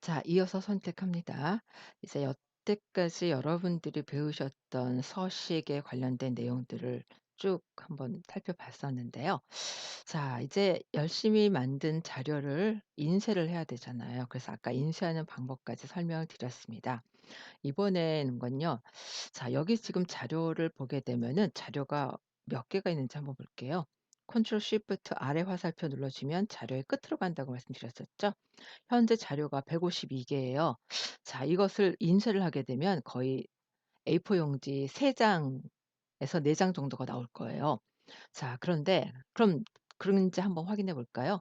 자 이어서 선택합니다. 이제 여태까지 여러분들이 배우셨던 서식에 관련된 내용들을 쭉 한번 살펴봤었는데요. 자 이제 열심히 만든 자료를 인쇄를 해야 되잖아요. 그래서 아까 인쇄하는 방법까지 설명을 드렸습니다. 이번에는 건요. 자 여기 지금 자료를 보게 되면은 자료가 몇 개가 있는지 한번 볼게요. 컨트롤 쉬프트 아래 화살표 눌러주면 자료의 끝으로 간다고 말씀드렸었죠. 현재 자료가 152 개예요. 자 이것을 인쇄를 하게 되면 거의 A4 용지 3 장에서 4장 정도가 나올 거예요. 자 그런데 그럼 그런지 한번 확인해 볼까요?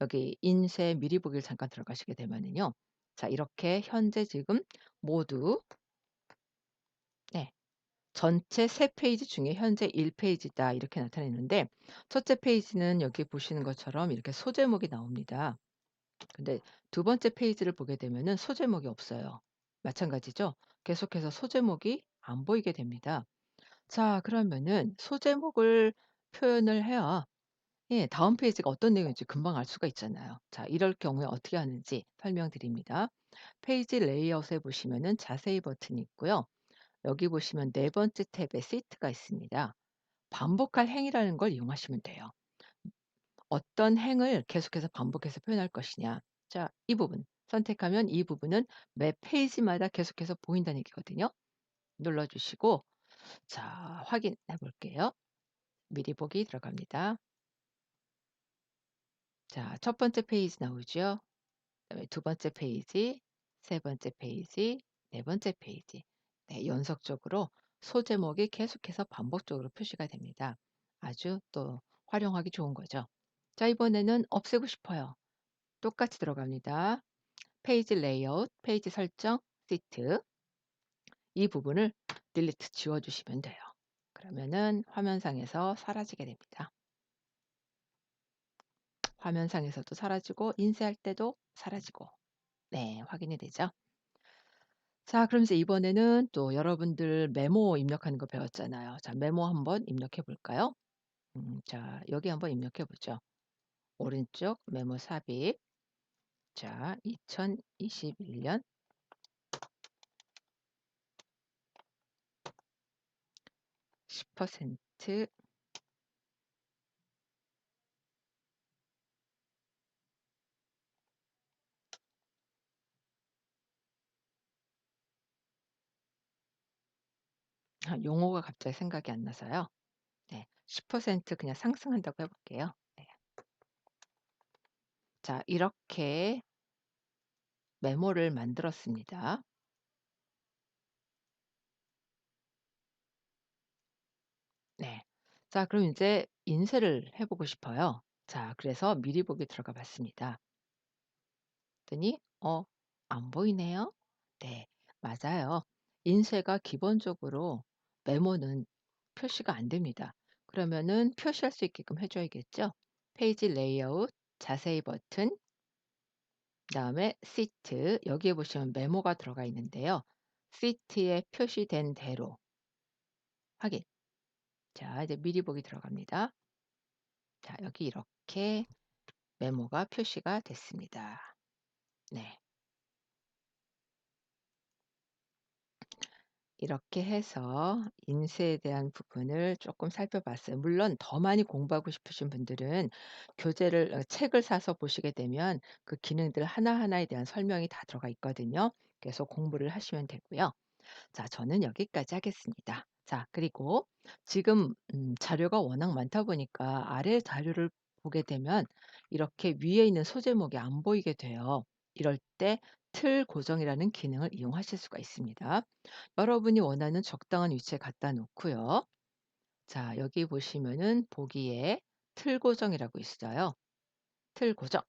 여기 인쇄 미리 보기를 잠깐 들어가시게 되면은요. 자 이렇게 현재 지금 모두 네 전체 3 페이지 중에 현재 1 페이지다 이렇게 나타내는데 첫째 페이지는 여기 보시는 것처럼 이렇게 소제목이 나옵니다. 근데 두 번째 페이지를 보게 되면은 소제목이 없어요. 마찬가지죠. 계속해서 소제목이 안 보이게 됩니다. 자 그러면은 소제목을 표현을 해야 예 다음 페이지가 어떤 내용인지 금방 알 수가 있잖아요. 자 이럴 경우에 어떻게 하는지 설명드립니다. 페이지 레이아웃에 보시면은 자세히 버튼이 있고요. 여기 보시면 네 번째 탭에 시트가 있습니다. 반복할 행이라는 걸 이용하시면 돼요. 어떤 행을 계속해서 반복해서 표현할 것이냐. 자, 이 부분 선택하면 이 부분은 매 페이지마다 계속해서 보인다는 얘기거든요. 눌러 주시고 자, 확인해 볼게요. 미리 보기 들어갑니다. 자, 첫 번째 페이지 나오죠. 두 번째 페이지, 세 번째 페이지, 네 번째 페이지. 네, 연속적으로 소제목이 계속해서 반복적으로 표시가 됩니다. 아주 또 활용하기 좋은 거죠. 자, 이번에는 없애고 싶어요. 똑같이 들어갑니다. 페이지 레이아웃, 페이지 설정, 시트 이 부분을 딜리트 지워 주시면 돼요. 그러면은 화면상에서 사라지게 됩니다. 화면상에서도 사라지고 인쇄할 때도 사라지고 네 확인이 되죠. 자 이제 이번에는 또 여러분들 메모 입력하는 거 배웠잖아요. 자 메모 한번 입력해 볼까요? 음 자 여기 한번 입력해 보죠. 오른쪽 메모 삽입 자 2021년 10% 아 용어가 갑자기 생각이 안 나서요. 네. 10% 그냥 상승한다고 해 볼게요. 네. 자 이렇게 메모를 만들었습니다. 네. 자 그럼 인제 인쇄를 해 보고 싶어요. 자 그래서 미리 보기 들어가 봤습니다. 그랬더니 어 안 보이네요. 네. 맞아요. 인쇄가 기본적으로 메모는 표시가 안 됩니다. 그러면은 표시할 수 있게끔 해 줘야겠죠? 페이지 레이아웃 자세히 버튼 그다음에 시트 여기에 보시면 메모가 들어가 있는데요. 시트에 표시된 대로 확인. 자 이제 미리 보기 들어갑니다. 자 여기 이렇게 메모가 표시가 됐습니다. 네. 이렇게 해서 인쇄에 대한 부분을 조금 살펴봤어요. 물론 더 많이 공부하고 싶으신 분들은 교재를 어 책을 사서 보시게 되면 그 기능들 하나하나에 대한 설명이 다 들어가 있거든요. 그래서 공부를 하시면 되고요. 자 저는 여기까지 하겠습니다. 자 그리고 지금 음 자료가 워낙 많다 보니까 아래 자료를 보게 되면 이렇게 위에 있는 소제목이 안 보이게 돼요. 이럴 때 틀 고정이라는 기능을 이용하실 수가 있습니다. 여러분이 원하는 적당한 위치에 갖다 놓고요. 자 여기 보시면은 보기에 틀 고정이라고 있어요. 틀 고정.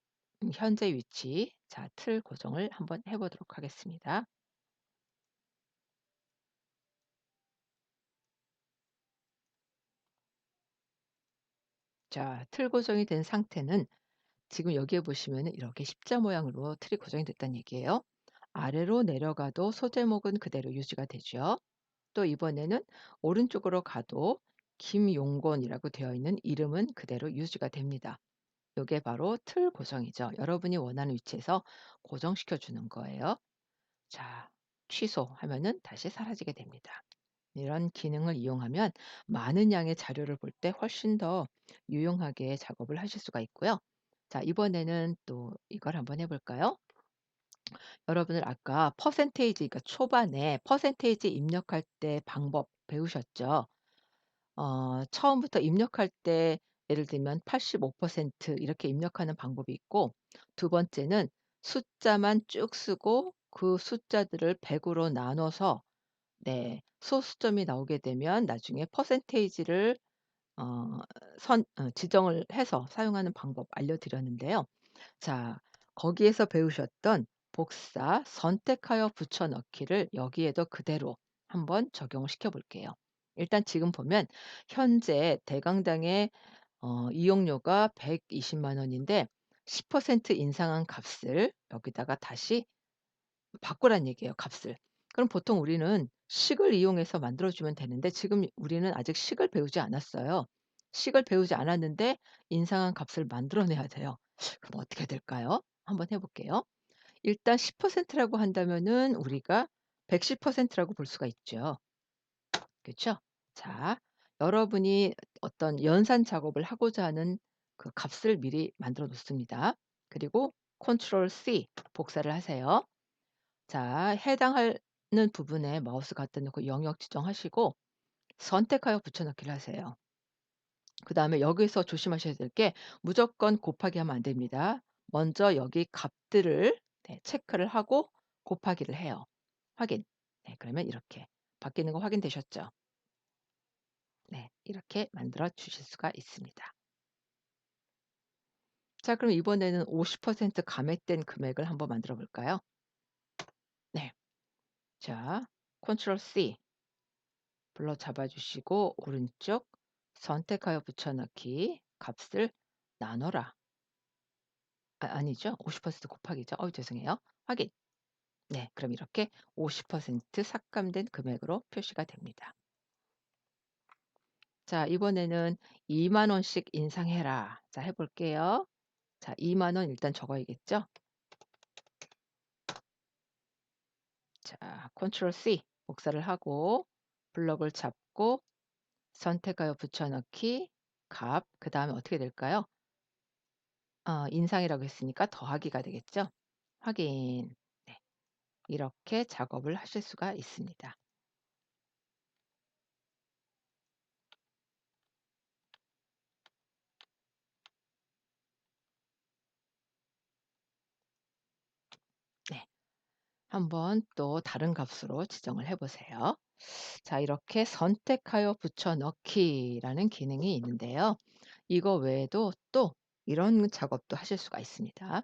음 현재 위치. 자 틀 고정을 한번 해 보도록 하겠습니다. 자 틀 고정이 된 상태는 지금 여기에 보시면은 이렇게 십자 모양으로 틀이 고정이 됐다는 얘기예요. 아래로 내려가도 소제목은 그대로 유지가 되죠. 또 이번에는 오른쪽으로 가도 김용곤이라고 되어 있는 이름은 그대로 유지가 됩니다. 요게 바로 틀 고정이죠. 여러분이 원하는 위치에서 고정시켜 주는 거예요. 자, 취소하면은 다시 사라지게 됩니다. 이런 기능을 이용하면 많은 양의 자료를 볼 때 훨씬 더 유용하게 작업을 하실 수가 있고요. 자, 이번에는 또 이걸 한번 해 볼까요? 여러분들 아까 퍼센테이지 그러니까 초반에 퍼센테이지 입력할 때 방법 배우셨죠? 어 처음부터 입력할 때 예를 들면 85% 이렇게 입력하는 방법이 있고 두 번째는 숫자만 쭉 쓰고 그 숫자들을 100 으로 나눠서 네 소수점이 나오게 되면 나중에 퍼센테이지를 어 선 어 지정을 해서 사용하는 방법 알려드렸는데요. 자 거기에서 배우셨던 복사, 선택하여 붙여 넣기를 여기에도 그대로 한번 적용을 시켜 볼게요. 일단 지금 보면 현재 대강당의 어 이용료가 1 2 0만 원인데 10% 인상한 값을 여기다가 다시 바꾸란 얘기예요, 값을. 그럼 보통 우리는 식을 이용해서 만들어 주면 되는데 지금 우리는 아직 식을 배우지 않았어요. 식을 배우지 않았는데 인상한 값을 만들어 내야 돼요. 그럼 어떻게 될까요? 한번 해 볼게요. 일단 10% 라고 한다면은 우리가 110% 라고 볼 수가 있죠. 그쵸? 자, 여러분이 어떤 연산 작업을 하고자 하는 그 값을 미리 만들어 놓습니다. 그리고 컨트롤 C 복사를 하세요. 자, 해당하는 부분에 마우스 갖다 놓고 영역 지정하시고 선택하여 붙여넣기를 하세요. 그다음에 여기서 조심하셔야 될 게 무조건 곱하기 하면 안 됩니다. 먼저 여기 값들을 네 체크를 하고 곱하기를 해요. 확인. 네 그러면 이렇게 바뀌는 거 확인되셨죠? 네. 이렇게 만들어 주실 수가 있습니다. 자 그럼 이번에는 50% 감액된 금액을 한번 만들어 볼까요? 네. 자 컨트롤 C 불러 잡아 주시고 오른쪽 선택하여 붙여넣기 값을 나눠라. 아 아니죠. 50% 곱하기죠. 어우 죄송해요. 확인. 네. 그럼 이렇게 50% 삭감된 금액으로 표시가 됩니다. 자 이번에는 2만 원씩 인상해라. 자 해 볼게요. 자 2만 원 일단 적어야겠죠. 자 컨트롤 C 복사를 하고 블럭을 잡고 선택하여 붙여넣기 값 그 다음에 어떻게 될까요? 어 인상이라고 했으니까 더하기가 되겠죠. 확인. 네. 이렇게 작업을 하실 수가 있습니다. 네. 한번 또 다른 값으로 지정을 해 보세요. 자 이렇게 선택하여 붙여 넣기라는 기능이 있는데요. 이거 외에도 또 이런 작업도 하실 수가 있습니다.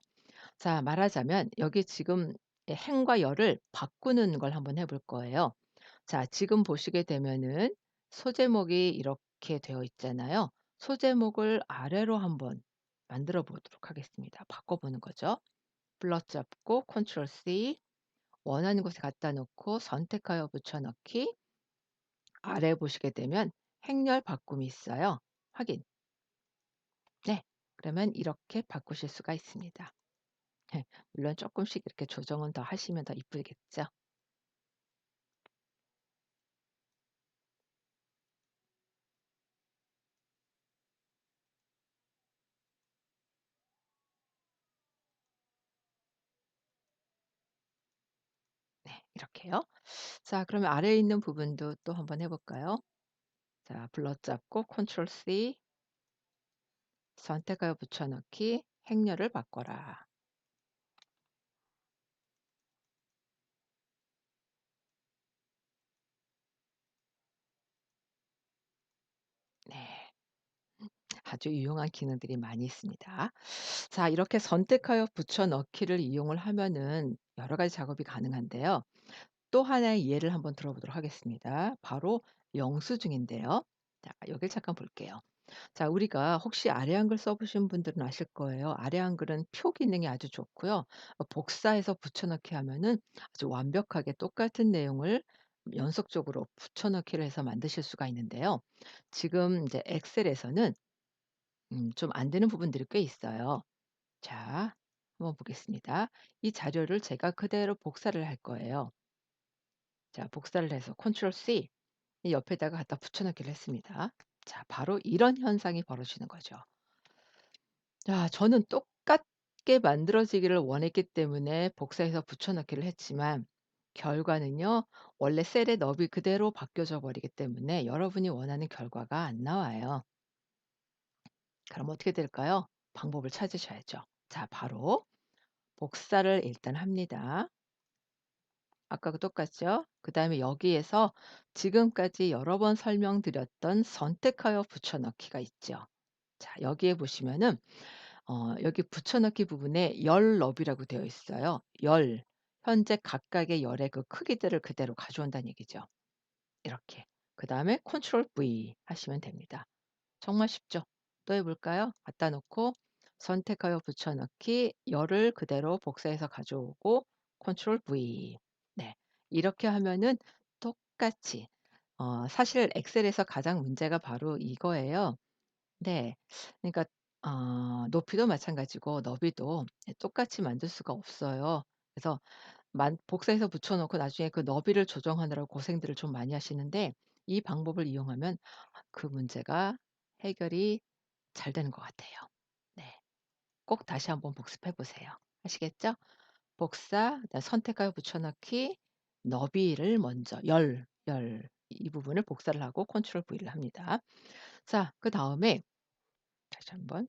자 말하자면 여기 지금 예 행과 열을 바꾸는 걸 한번 해 볼 거예요. 자 지금 보시게 되면은 소제목이 이렇게 되어 있잖아요. 소제목을 아래로 한번 만들어 보도록 하겠습니다. 바꿔 보는 거죠. 블럭 잡고 컨트롤 C 원하는 곳에 갖다 놓고 선택하여 붙여 넣기 아래 보시게 되면 행렬 바꿈이 있어요. 확인. 네. 그러면 이렇게 바꾸실 수가 있습니다. 예. 물론 조금씩 이렇게 조정은 더 하시면 더 이쁘겠죠. 네. 이렇게요. 자 그러면 아래에 있는 부분도 또 한번 해 볼까요? 자 블럭 잡고 컨트롤 C 선택하여 붙여 넣기 행렬을 바꿔라. 네. 아주 유용한 기능들이 많이 있습니다. 자 이렇게 선택하여 붙여 넣기를 이용을 하면은 여러 가지 작업이 가능한데요. 또 하나의 예를 한번 들어보도록 하겠습니다. 바로 영수증인데요. 자 여길 잠깐 볼게요. 자 우리가 혹시 아래 한글 써 보신 분들은 아실 거예요. 아래 한글은 표 기능이 아주 좋고요. 어 복사해서 붙여 넣기 하면은 아주 완벽하게 똑같은 내용을 연속적으로 붙여 넣기를 해서 만드실 수가 있는데요. 지금 이제 엑셀에서는 음좀안 되는 부분들이 꽤 있어요. 자 한번 보겠습니다. 이 자료를 제가 그대로 복사를 할 거예요. 자 복사를 해서 컨트롤 C 이 옆에다가 갖다 붙여 넣기를 했습니다. 자 바로 이런 현상이 벌어지는 거죠. 자 저는 똑같게 만들어지기를 원했기 때문에 복사해서 붙여 넣기를 했지만 결과는요. 원래 셀의 너비 그대로 바뀌어져 버리기 때문에 여러분이 원하는 결과가 안 나와요. 그럼 어떻게 될까요? 방법을 찾으셔야죠. 자 바로 복사를 일단 합니다. 아까하고 똑같죠? 그다음에 여기에서 지금까지 여러 번 설명드렸던 선택하여 붙여 넣기가 있죠. 자 여기에 보시면은 어 여기 붙여 넣기 부분에 열 너비라고 되어 있어요. 열. 현재 각각의 열의 그 크기들을 그대로 가져온다는 얘기죠. 이렇게. 그다음에 컨트롤 V 하시면 됩니다. 정말 쉽죠? 또 해 볼까요? 갖다 놓고 선택하여 붙여 넣기 열을 그대로 복사해서 가져오고 컨트롤 V. 네. 이렇게 하면은 똑같이 어 사실 엑셀에서 가장 문제가 바로 이거예요. 네. 그러니까 어 높이도 마찬가지고 너비도 예 똑같이 만들 수가 없어요. 그래서 만 복사해서 붙여 놓고 나중에 그 너비를 조정하느라고 고생들을 좀 많이 하시는데 이 방법을 이용하면 그 문제가 해결이 잘 되는 것 같아요. 네. 꼭 다시 한번 복습해 보세요. 아시겠죠? 복사, 선택하여 붙여 넣기, 너비를 먼저 열, 열 이 부분을 복사를 하고 컨트롤 V를 합니다. 자 그 다음에 다시 한번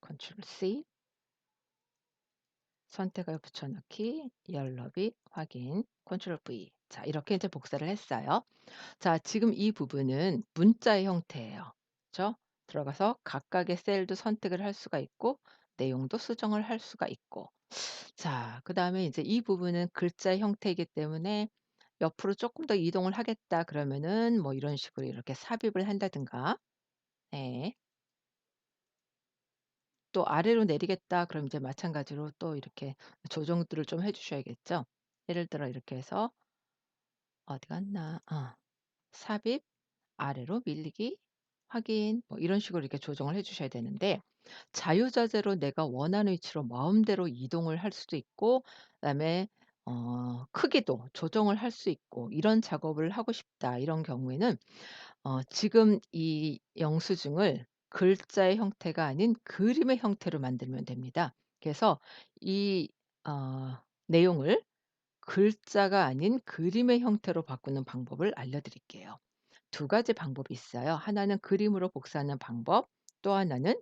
컨트롤 C 선택하여 붙여 넣기, 열 너비 확인, 컨트롤 V. 자 이렇게 이제 복사를 했어요. 자 지금 이 부분은 문자의 형태예요. 그죠? 들어가서 각각의 셀도 선택을 할 수가 있고 내용도 수정을 할 수가 있고. 자 그다음에 이제 이 부분은 글자의 형태이기 때문에 옆으로 쪼끔 더 이동을 하겠다 그러면은 뭐 이런 식으로 이렇게 삽입을 한다든가 예. 또 아래로 내리겠다 그럼 이제 마찬가지로 또 이렇게 조정들을 좀 해 주셔야겠죠. 예를 들어 이렇게 해서 어디 갔나? 어. 삽입, 아래로 밀리기, 확인 뭐 이런 식으로 이렇게 조정을 해 주셔야 되는데 자유자재로 내가 원하는 위치로 마음대로 이동을 할 수도 있고 그다음에 어 크기도 조정을 할 수 있고 이런 작업을 하고 싶다 이런 경우에는 어 지금 이 영수증을 글자의 형태가 아닌 그림의 형태로 만들면 됩니다. 그래서 이 어 내용을 글자가 아닌 그림의 형태로 바꾸는 방법을 알려 드릴게요. 두 가지 방법이 있어요. 하나는 그림으로 복사하는 방법, 또 하나는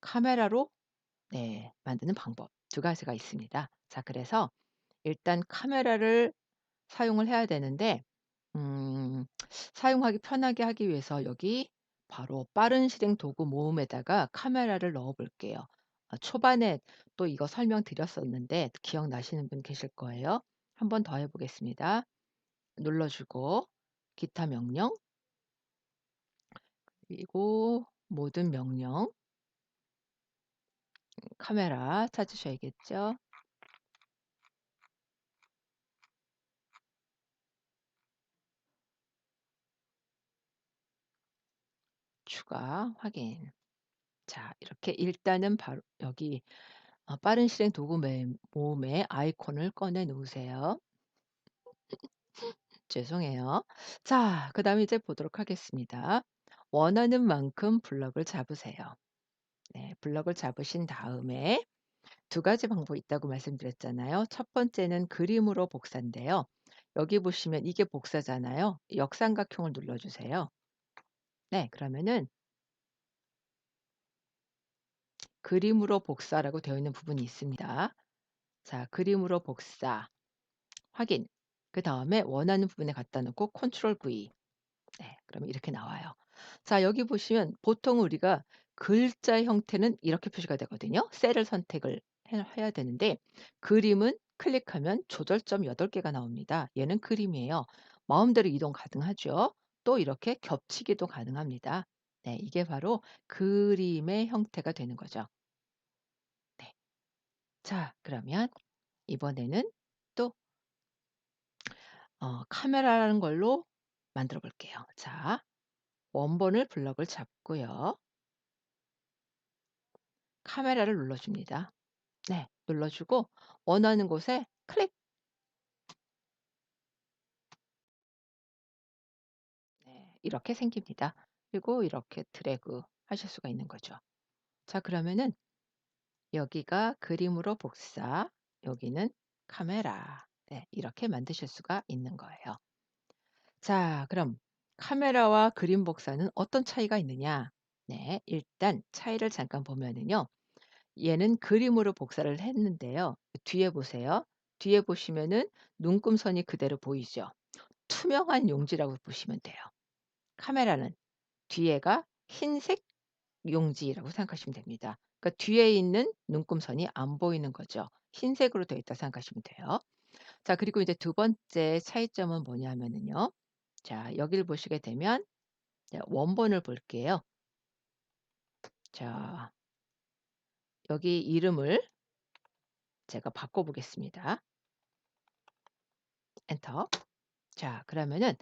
카메라로 네 만드는 방법 두 가지가 있습니다. 자 그래서 일단 카메라를 사용을 해야 되는데 음 사용하기 편하게 하기 위해서 여기 바로 빠른 실행 도구 모음에다가 카메라를 넣어 볼게요. 아 초반에 또 이거 설명드렸었는데 기억나시는 분 계실 거예요. 한번더 해 보겠습니다. 눌러 주고 기타 명령 그리고 모든 명령 카메라 찾으셔야겠죠. 추가 확인. 자 이렇게 일단은 바로 여기 어 빠른 실행 도구 매 모음의 아이콘을 꺼내 놓으세요. 죄송해요. 자 그 다음에 이제 보도록 하겠습니다. 원하는 만큼 블럭을 잡으세요. 네 블럭을 잡으신 다음에 두 가지 방법이 있다고 말씀드렸잖아요. 첫 번째는 그림으로 복사인데요. 여기 보시면 이게 복사잖아요. 역삼각형을 눌러 주세요. 네 그러면은 그림으로 복사라고 되어 있는 부분이 있습니다. 자 그림으로 복사 확인. 그 다음에 원하는 부분에 갖다 놓고 컨트롤 V. 네 그러면 이렇게 나와요. 자 여기 보시면 보통 우리가 글자의 형태는 이렇게 표시가 되거든요. 셀을 선택을 해 해야 되는데 그림은 클릭하면 조절점 8 개가 나옵니다. 얘는 그림이에요. 마음대로 이동 가능하죠. 또 이렇게 겹치기도 가능합니다. 네 이게 바로 그림의 형태가 되는 거죠. 네. 자 그러면 이번에는 또 어 카메라라는 걸로 만들어 볼게요. 자 원본을 블럭을 잡고요. 카메라를 눌러 줍니다. 네. 눌러 주고 원하는 곳에 클릭. 네. 이렇게 생깁니다. 그리고 이렇게 드래그 하실 수가 있는 거죠. 자 그러면은 여기가 그림으로 복사, 여기는 카메라. 네. 이렇게 만드실 수가 있는 거예요. 자 그럼 카메라와 그림 복사는 어떤 차이가 있느냐? 네. 일단 차이를 잠깐 보면은요. 얘는 그림으로 복사를 했는데요. 뒤에 보세요. 뒤에 보시면은 눈금선이 그대로 보이죠. 투명한 용지라고 보시면 돼요. 카메라는 뒤에가 흰색 용지라고 생각하시면 됩니다. 그러니까 뒤에 있는 눈금선이 안 보이는 거죠. 흰색으로 되어 있다 생각하시면 돼요. 자 그리고 이제 두 번째 차이점은 뭐냐면은요. 자 여기를 보시게 되면 네 원본을 볼게요. 자 여기 이름을 제가 바꿔 보겠습니다. 엔터. 자 그러면은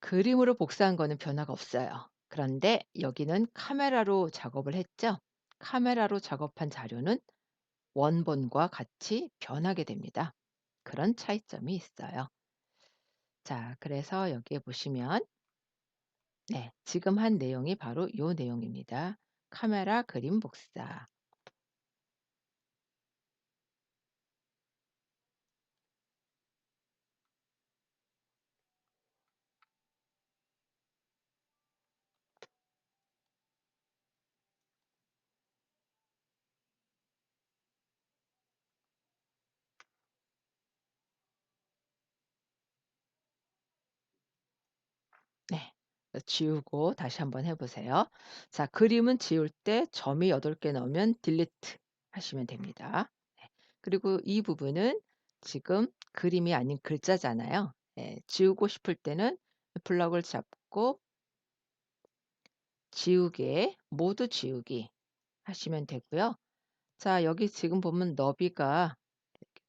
그림으로 복사한 거는 변화가 없어요. 그런데 여기는 카메라로 작업을 했죠. 카메라로 작업한 자료는 원본과 같이 변하게 됩니다. 그런 차이점이 있어요. 자 그래서 여기에 보시면 네 지금 한 내용이 바로 요 내용입니다. 카메라 그림 복사. 네. 지우고 다시 한번 해 보세요. 자 그림은 지울 때 점이 8개 나오면 딜리트 하시면 됩니다. 네. 그리고 이 부분은 지금 그림이 아닌 글자잖아요. 예. 지우고 싶을 때는 블럭을 잡고 지우개, 모두 지우기 하시면 되고요. 자 여기 지금 보면 너비가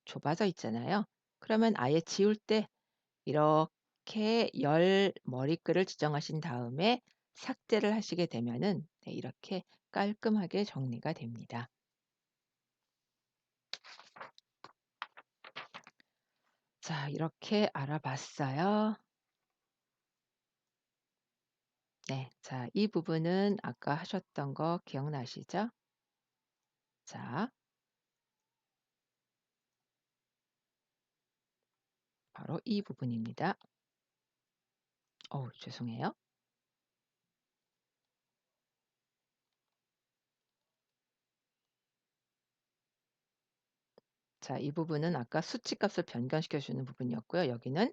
좁아져 있잖아요. 그러면 아예 지울 때 이렇게 열 머리글을 지정하신 다음에 삭제를 하시게 되면은 네 이렇게 깔끔하게 정리가 됩니다. 자 이렇게 알아봤어요. 네. 자 이 부분은 아까 하셨던 거 기억나시죠? 자 바로 이 부분입니다. 어우 죄송해요. 자 이 부분은 아까 수치값을 변경시켜 주는 부분이었고요. 여기는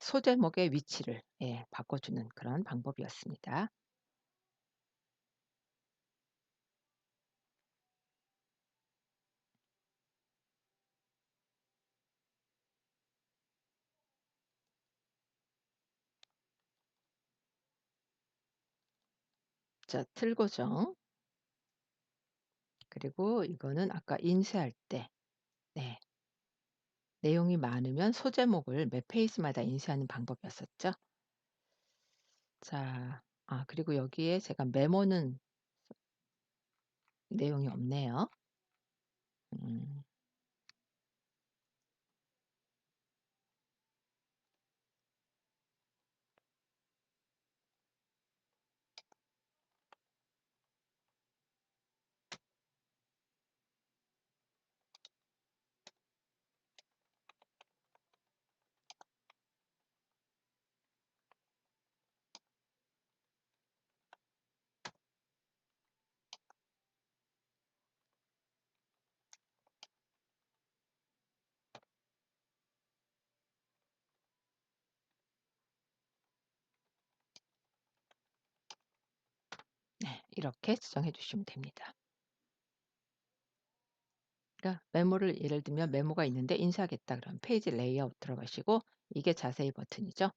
소제목의 위치를 예 바꿔 주는 그런 방법이었습니다. 자 틀 고정 그리고 이거는 아까 인쇄할 때 네 내용이 많으면 소제목을 매 페이지마다 인쇄하는 방법이었었죠. 자 아 그리고 여기에 제가 메모는 내용이 없네요. 음. 네. 이렇게 지정해 주시면 됩니다. 그러니까 메모를 예를 들면 메모가 있는데 인쇄하겠다 그러면 페이지 레이아웃 들어가시고 이게 자세히 버튼이죠.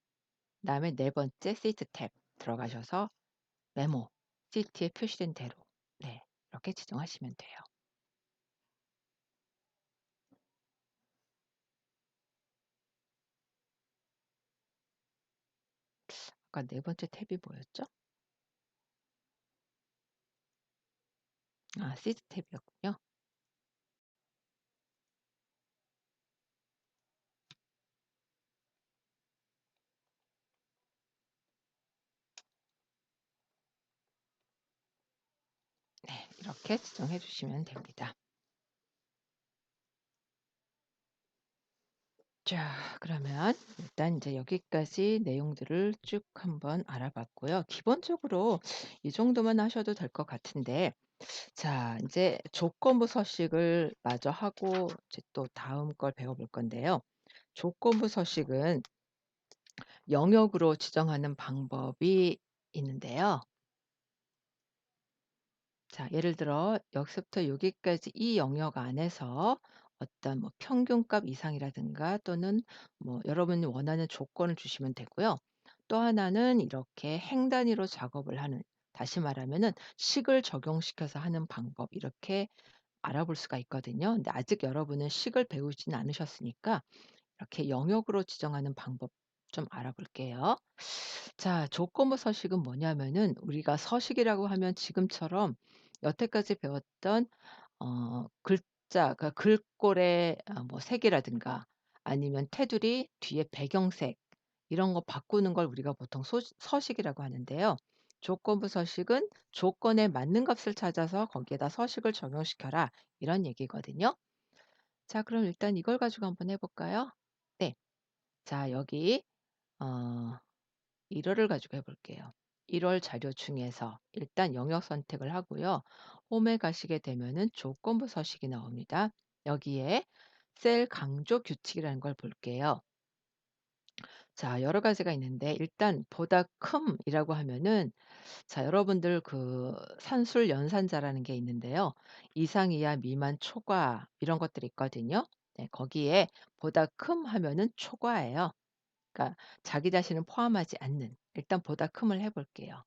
그다음에 네 번째 시트 탭 들어가셔서 메모 시트에 표시된 대로 네 이렇게 지정하시면 돼요. 아까 네 번째 탭이 뭐였죠? 아 시드 탭이었군요. 네. 이렇게 지정해 주시면 됩니다. 자 그러면 일단 이제 여기까지 내용들을 쭉 한번 알아봤고요. 기본적으로 이 정도만 하셔도 될 것 같은데 자 인제 조건부 서식을 마저 하고 이제 또 다음 걸 배워볼 건데요. 조건부 서식은 영역으로 지정하는 방법이 있는데요. 자 예를 들어 여기서부터 여기까지 이 영역 안에서 어떤 뭐 평균값 이상이라든가 또는 뭐 여러분이 원하는 조건을 주시면 되고요. 또 하나는 이렇게 행 단위로 작업을 하는 다시 말하면은 식을 적용시켜서 하는 방법 이렇게 알아볼 수가 있거든요. 근데 아직 여러분은 식을 배우지는 않으셨으니까 이렇게 영역으로 지정하는 방법 좀 알아볼게요. 자 조건부 서식은 뭐냐면은 우리가 서식이라고 하면 지금처럼 여태까지 배웠던 어 글자 그러니까 글꼴의 아 뭐 색이라든가 아니면 테두리 뒤에 배경색 이런 거 바꾸는 걸 우리가 보통 서식이라고 하는데요. 조건부 서식은 "조건에 맞는 값을 찾아서 거기에다 서식을 적용시켜라." 이런 얘기거든요. 자 그럼 일단 이걸 가지고 한번 해 볼까요? 네. 자 여기 어 1 월을 가지고 해 볼게요. 1월 자료 중에서 일단 영역 선택을 하고요. 홈에 가시게 되면은 조건부 서식이 나옵니다. 여기에 셀 강조 규칙이라는 걸 볼게요. 자 여러 가지가 있는데 일단 보다 큼이라고 하면은 자 여러분들 그 산술 연산자라는 게 있는데요. 이상, 이하, 미만, 초과 이런 것들이 있거든요. 네 거기에 보다 큼 하면은 초과예요. 그러니까 자기 자신을 포함하지 않는 일단 보다 큼을 해 볼게요.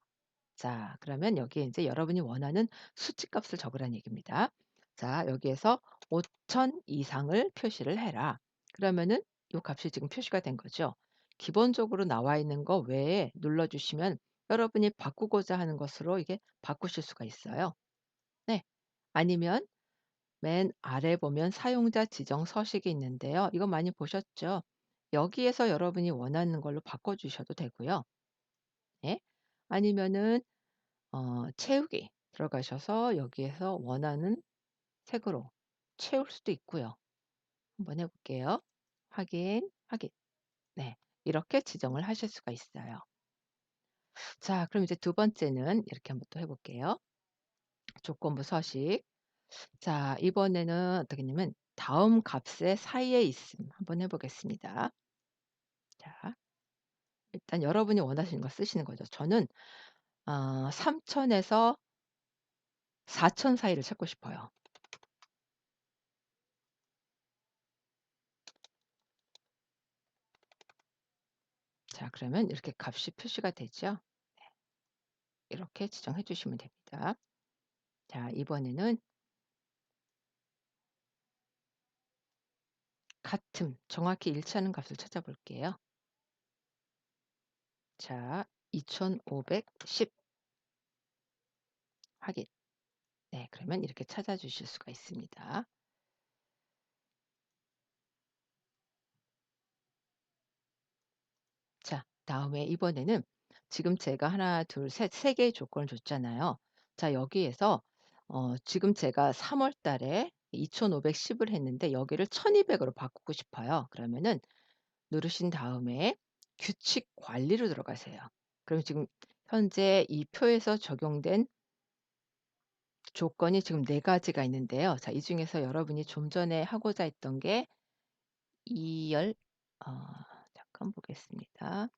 자 그러면 여기에 인제 여러분이 원하는 수치값을 적으라는 얘기입니다. 자 여기에서 5,000 이상을 표시를 해라. 그러면은 요 값이 지금 표시가 된 거죠. 기본적으로 나와 있는 거 외에 눌러 주시면 여러분이 바꾸고자 하는 것으로 이게 바꾸실 수가 있어요. 네. 아니면 맨 아래 보면 사용자 지정 서식이 있는데요. 이거 많이 보셨죠? 여기에서 여러분이 원하는 걸로 바꿔 주셔도 되고요. 예. 아니면은 어 채우기 들어가셔서 여기에서 원하는 색으로 채울 수도 있고요. 한번 해 볼게요. 확인, 확인. 네. 이렇게 지정을 하실 수가 있어요. 자 그럼 이제 두 번째는 이렇게 한번 또 해 볼게요. 조건부 서식. 자 이번에는 어떻게 했냐면 다음 값의 사이에 있음 한번 해 보겠습니다. 자 일단 여러분이 원하시는 거 쓰시는 거죠. 저는 어3,000 에서 4,000 사이를 찾고 싶어요. 자 그러면 이렇게 값이 표시가 되죠. 이렇게 지정해 주시면 됩니다. 자 이번에는 같음 정확히 일치하는 값을 찾아볼게요. 자 2,510 확인. 네 그러면 이렇게 찾아주실 수가 있습니다. 자 다음에 이번에는 지금 제가 하나 둘셋세 개의 조건을 줬잖아요. 자 여기에서 어 지금 제가 3 월 달에 2,510 을 했는데 여기를 1,200 으로 바꾸고 싶어요. 그러면은 누르신 다음에 규칙 관리로 들어가세요. 그럼 지금 현재 이 표에서 적용된 조건이 지금 네 가지가 있는데요. 자 이 중에서 여러분이 좀 전에 하고자 했던 게 2열 어 잠깐 보겠습니다.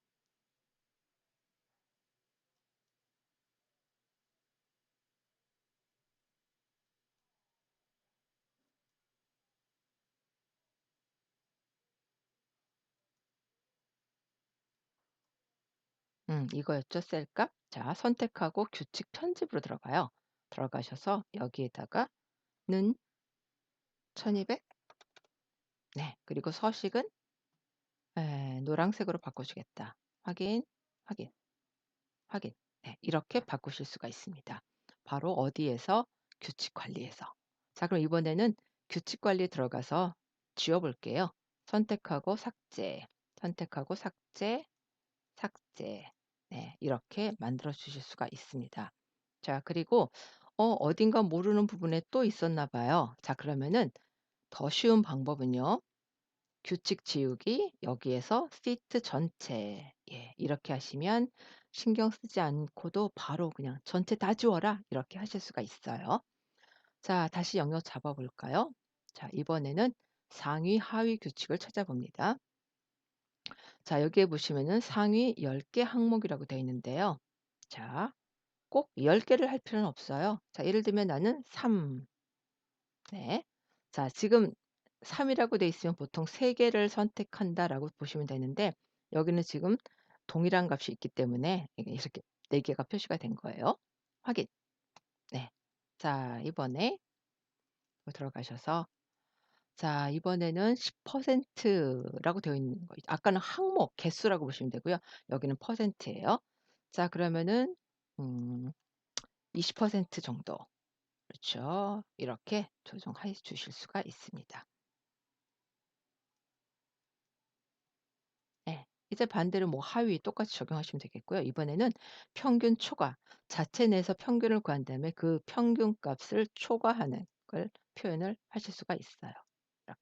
음 이거였죠 셀값. 자 선택하고 규칙 편집으로 들어가요. 들어가셔서 여기에다가 는 1200 네 그리고 서식은 에, 노란색으로 바꿔주겠다. 확인, 확인. 확인. 네. 이렇게 바꾸실 수가 있습니다. 바로 어디에서? 규칙 관리에서. 자 그럼 이번에는 규칙 관리에 들어가서 지워 볼게요. 선택하고 삭제, 선택하고 삭제, 삭제. 네. 이렇게 만들어 주실 수가 있습니다. 자 그리고 어 어딘가 모르는 부분에 또 있었나 봐요. 자 그러면은 더 쉬운 방법은요. 규칙 지우기 여기에서 시트 전체 예 이렇게 하시면 신경 쓰지 않고도 바로 그냥 "전체 다 지워라." 이렇게 하실 수가 있어요. 자 다시 영역 잡아 볼까요? 자 이번에는 상위 하위 규칙을 찾아봅니다. 자 여기에 보시면은 상위 10개 항목이라고 되어 있는데요. 자 꼭 10 개를 할 필요는 없어요. 자 예를 들면 나는 3 네. 자 지금 3 이라고 돼 있으면 보통 3 개를 선택한다라고 보시면 되는데 여기는 지금 동일한 값이 있기 때문에 이게 이렇게 4 개가 표시가 된 거예요. 확인. 네. 자 이번에 또 들어가셔서 자 이번에는 10% 라고 되어 있는 거 아까는 항목 개수라고 보시면 되고요. 여기는 퍼센트예요. 자 그러면은 음 20% 정도 그렇죠. 이렇게 조정해 주실 수가 있습니다. 예. 이제 반대로 뭐 하위 똑같이 적용하시면 되겠고요. 이번에는 평균 초과. 자체 내에서 평균을 구한 다음에 그 평균 값을 초과하는 걸 표현을 하실 수가 있어요.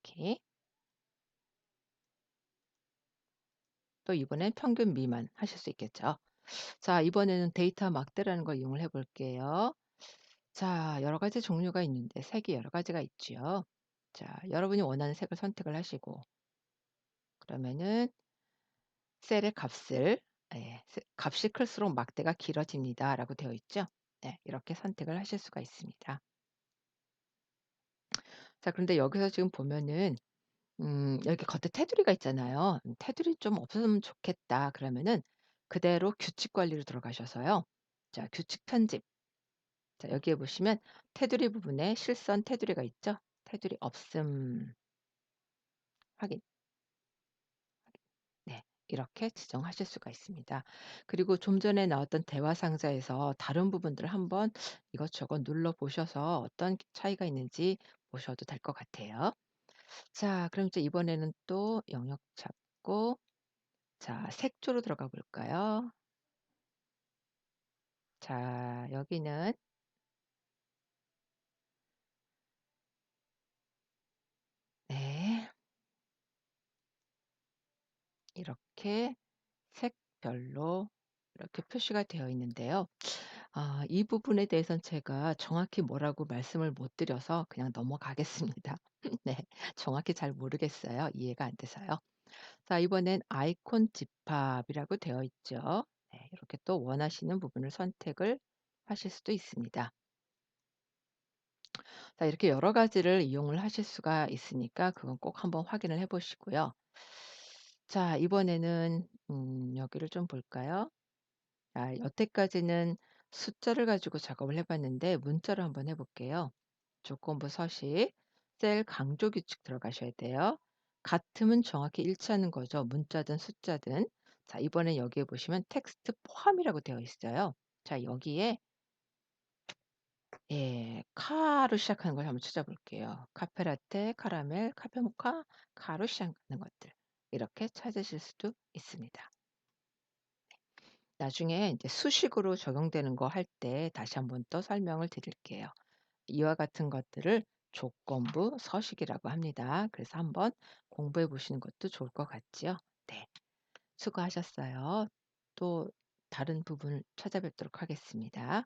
이렇게. 또 이번엔 평균 미만 하실 수 있겠죠. 자 이번에는 데이터 막대라는 걸 이용을 해 볼게요. 자 여러 가지 종류가 있는데 색이 여러 가지가 있지요. 자 여러분이 원하는 색을 선택을 하시고 그러면은 셀의 값을 예세 "값이 클수록 막대가 길어집니다."라고 되어 있죠. 네 이렇게 선택을 하실 수가 있습니다. 자 그런데 여기서 지금 보면은 음 여기 겉에 테두리가 있잖아요. 음 '테두리 좀 없었으면 좋겠다.' 그러면은 그대로 규칙 관리로 들어가셔서요. 자 규칙 편집. 자 여기에 보시면 테두리 부분에 실선 테두리가 있죠. 테두리 없음 확인. 네. 이렇게 지정하실 수가 있습니다. 그리고 좀 전에 나왔던 대화 상자에서 다른 부분들을 한번 이것저것 눌러 보셔서 어떤 차이가 있는지 보셔도 될 것 같아요. 자 그럼 이제 이번에는 또 영역 잡고 자 색조로 들어가 볼까요? 자 여기는 네. 이렇게 색별로 이렇게 표시가 되어 있는데요. 아 이 부분에 대해서는 제가 정확히 뭐라고 말씀을 못 드려서 그냥 넘어가겠습니다. 네. 정확히 잘 모르겠어요. 이해가 안 돼서요. 자 이번엔 아이콘 집합이라고 되어 있죠. 네. 이렇게 또 원하시는 부분을 선택을 하실 수도 있습니다. 자 이렇게 여러 가지를 이용을 하실 수가 있으니까 그건 꼭 한번 확인을 해 보시고요. 자 이번에는 음 여기를 좀 볼까요? 아 여태까지는 숫자를 가지고 작업을 해 봤는데 문자로 한번 해 볼게요. 조건부 서식, 셀 강조 규칙 들어가셔야 돼요. 같음은 정확히 일치하는 거죠. 문자든 숫자든. 자 이번엔 여기에 보시면 텍스트 포함이라고 되어 있어요. 자 여기에 예 카로 시작하는 걸 한번 찾아볼게요. 카페라테, 카라멜, 카페모카, 카로 시작하는 것들. 이렇게 찾으실 수도 있습니다. 나중에 인제 수식으로 적용되는 거 할 때 다시 한번 또 설명을 드릴게요. 이와 같은 것들을 조건부 서식이라고 합니다. 그래서 한번 공부해 보시는 것도 좋을 것 같지요? 네. 수고하셨어요. 또 다른 부분을 찾아뵙도록 하겠습니다.